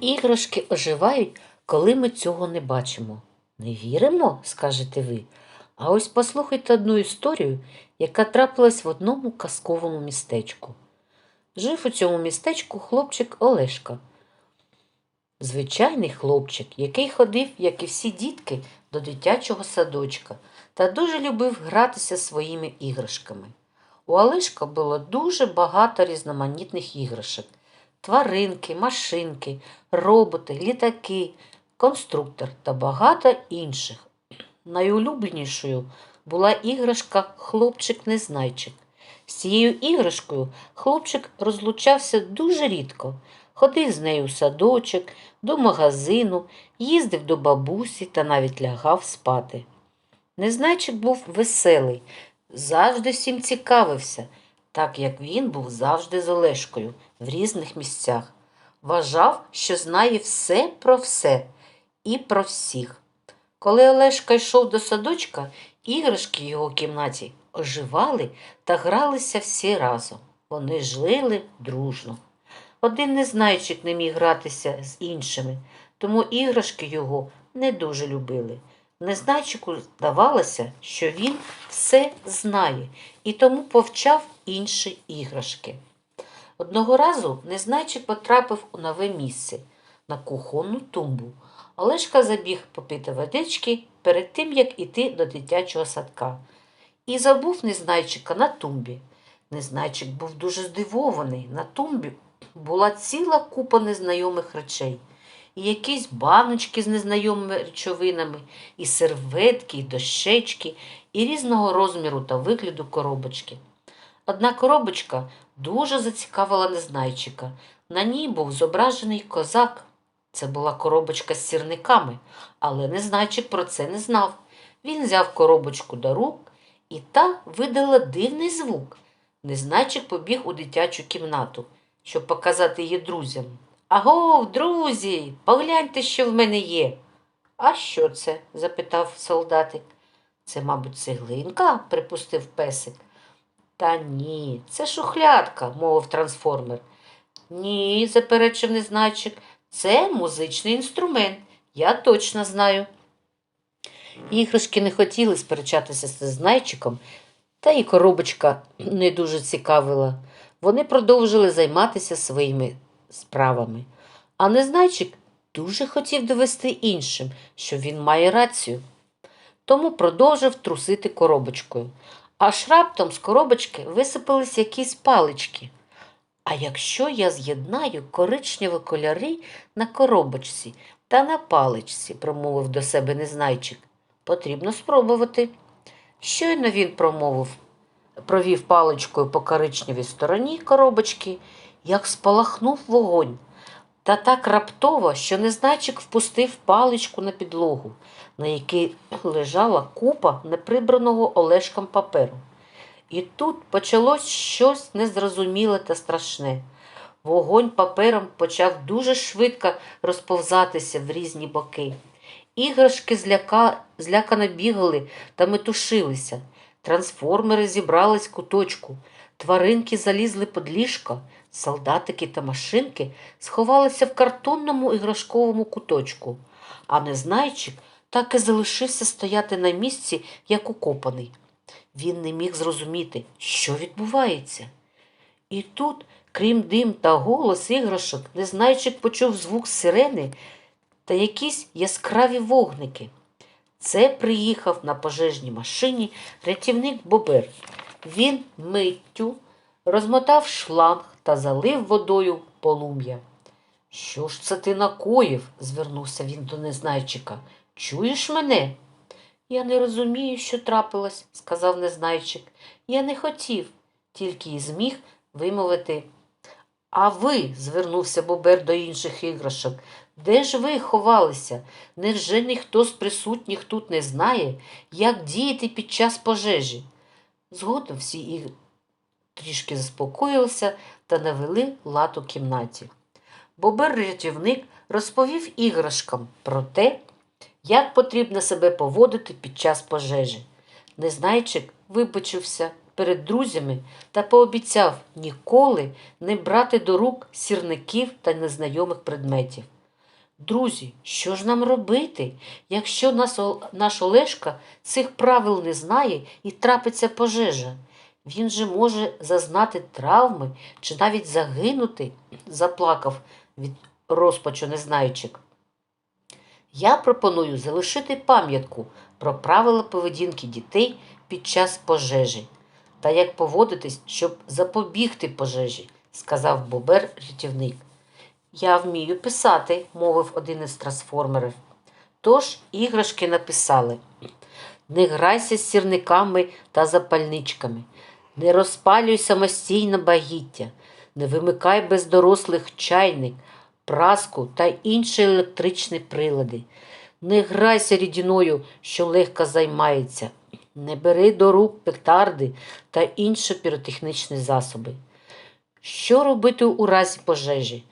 Іграшки оживають, коли ми цього не бачимо. Не віримо, скажете ви. А ось послухайте одну історію, яка трапилась в одному казковому містечку. Жив у цьому містечку хлопчик Олешка. Звичайний хлопчик, який ходив, як і всі дітки, до дитячого садочка та дуже любив гратися своїми іграшками. У Олешка було дуже багато різноманітних іграшок: тваринки, машинки, роботи, літаки, конструктор та багато інших. Найулюбленішою була іграшка хлопчик-незнайчик. З цією іграшкою хлопчик розлучався дуже рідко. Ходив з нею в садочок, до магазину, їздив до бабусі та навіть лягав спати. Незнайчик був веселий, завжди всім цікавився, так як він був завжди з Олешкою в різних місцях. Вважав, що знає все про все і про всіх. Коли Олешка йшов до садочка, іграшки в його кімнаті оживали та гралися всі разом. Вони жили дружно. Один незнайчик не міг гратися з іншими, тому іграшки його не дуже любили. Незнайчику здавалося, що він все знає і тому повчав інші іграшки. Одного разу незнайчик потрапив у нове місце на кухонну тумбу. Олешка забіг попити водички перед тим, як іти до дитячого садка, і забув незнайчика на тумбі. Незнайчик був дуже здивований. На тумбі була ціла купа незнайомих речей, і якісь баночки з незнайомими речовинами, і серветки, і дощечки, і різного розміру та вигляду коробочки. Одна коробочка дуже зацікавила незнайчика. На ній був зображений козак. Це була коробочка з сірниками, але незнайчик про це не знав. Він взяв коробочку до рук, і та видала дивний звук. Незнайчик побіг у дитячу кімнату, щоб показати її друзям. Агов, друзі, погляньте, що в мене є. А що це? запитав солдатик. Це, мабуть, цеглинка, припустив песик. Та ні, це шухлядка, мовив трансформер. Ні, заперечив незнайчик, це музичний інструмент. Я точно знаю. Іграшки не хотіли сперечатися з знайчиком, та і коробочка не дуже цікавила. Вони продовжили займатися своїми справами. А незнайчик дуже хотів довести іншим, що він має рацію. Тому продовжив трусити коробочкою. Аж раптом з коробочки висипались якісь палички. А якщо я з'єднаю коричневі кольори на коробочці та на паличці, промовив до себе незнайчик, потрібно спробувати. Щойно він промовив, провів паличкою по коричневій стороні коробочки, як спалахнув вогонь. Та так раптово, що незнайчик впустив паличку на підлогу, на якій лежала купа неприбраного олешком паперу. І тут почалось щось незрозуміле та страшне. Вогонь папером почав дуже швидко розповзатися в різні боки. Іграшки зляка... злякано бігали та метушилися. Трансформери зібрались куточку, тваринки залізли під ліжко, солдатики та машинки сховалися в картонному іграшковому куточку, а незнайчик так і залишився стояти на місці, як укопаний. Він не міг зрозуміти, що відбувається. І тут, крім дим та голос іграшок, незнайчик почув звук сирени та якісь яскраві вогники. Це приїхав на пожежній машині рятівник Бобер. Він миттю розмотав шланг та залив водою полум'я. Що ж це ти накоїв? звернувся він до незнайчика. Чуєш мене? Я не розумію, що трапилось, сказав незнайчик. Я не хотів, тільки й зміг вимовити. А ви, звернувся Бобер до інших іграшок, де ж ви ховалися? Невже ніхто з присутніх тут не знає, як діяти під час пожежі? Згодом всі ігри трішки заспокоїлися та навели лад у кімнаті. Бобер рятівник розповів іграшкам про те, як потрібно себе поводити під час пожежі. Незнайчик вибачився перед друзями та пообіцяв ніколи не брати до рук сірників та незнайомих предметів. Друзі, що ж нам робити, якщо наш Олешка цих правил не знає і трапиться пожежа? Він же може зазнати травми чи навіть загинути, заплакав від розпачу незнайчик. Я пропоную залишити пам'ятку про правила поведінки дітей під час пожежі та як поводитись, щоб запобігти пожежі, сказав Бобер рятівник. Я вмію писати, мовив один із трансформерів. Тож іграшки написали: Не грайся з сірниками та запальничками, не розпалюй самостійно багіття, не вимикай без дорослих чайник, праску та інші електричні прилади. Не грайся рідіною, що легко займається, не бери до рук петарди та інші піротехнічні засоби. Що робити у разі пожежі?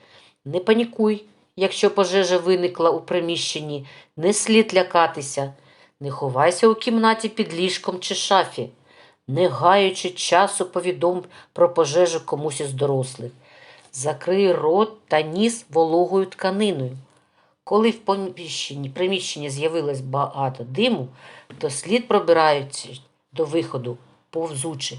Не панікуй, якщо пожежа виникла у приміщенні, не слід лякатися, не ховайся у кімнаті під ліжком чи шафі, не гаючи часу повідом про пожежу комусь із дорослих. Закрий рот та ніс вологою тканиною. Коли в приміщенні, приміщенні з'явилось багато диму, то слід пробираються до виходу, повзучи.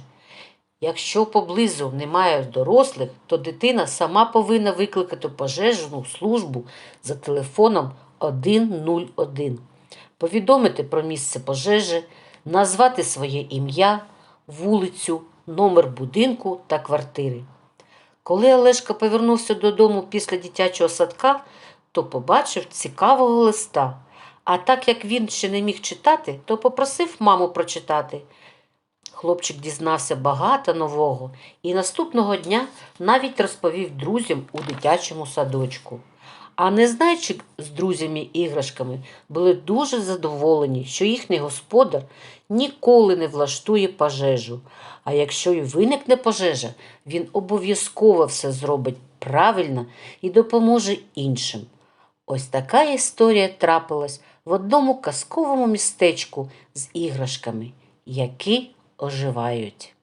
Якщо поблизу немає дорослих, то дитина сама повинна викликати пожежну службу за телефоном 101, повідомити про місце пожежі, назвати своє ім'я, вулицю, номер будинку та квартири. Коли Олешка повернувся додому після дитячого садка, то побачив цікавого листа. А так як він ще не міг читати, то попросив маму прочитати. Хлопчик дізнався багато нового і наступного дня навіть розповів друзям у дитячому садочку. А незнайчик з друзями іграшками були дуже задоволені, що їхній господар ніколи не влаштує пожежу. А якщо і виникне пожежа, він обов'язково все зробить правильно і допоможе іншим. Ось така історія трапилась в одному казковому містечку з іграшками, які оживають.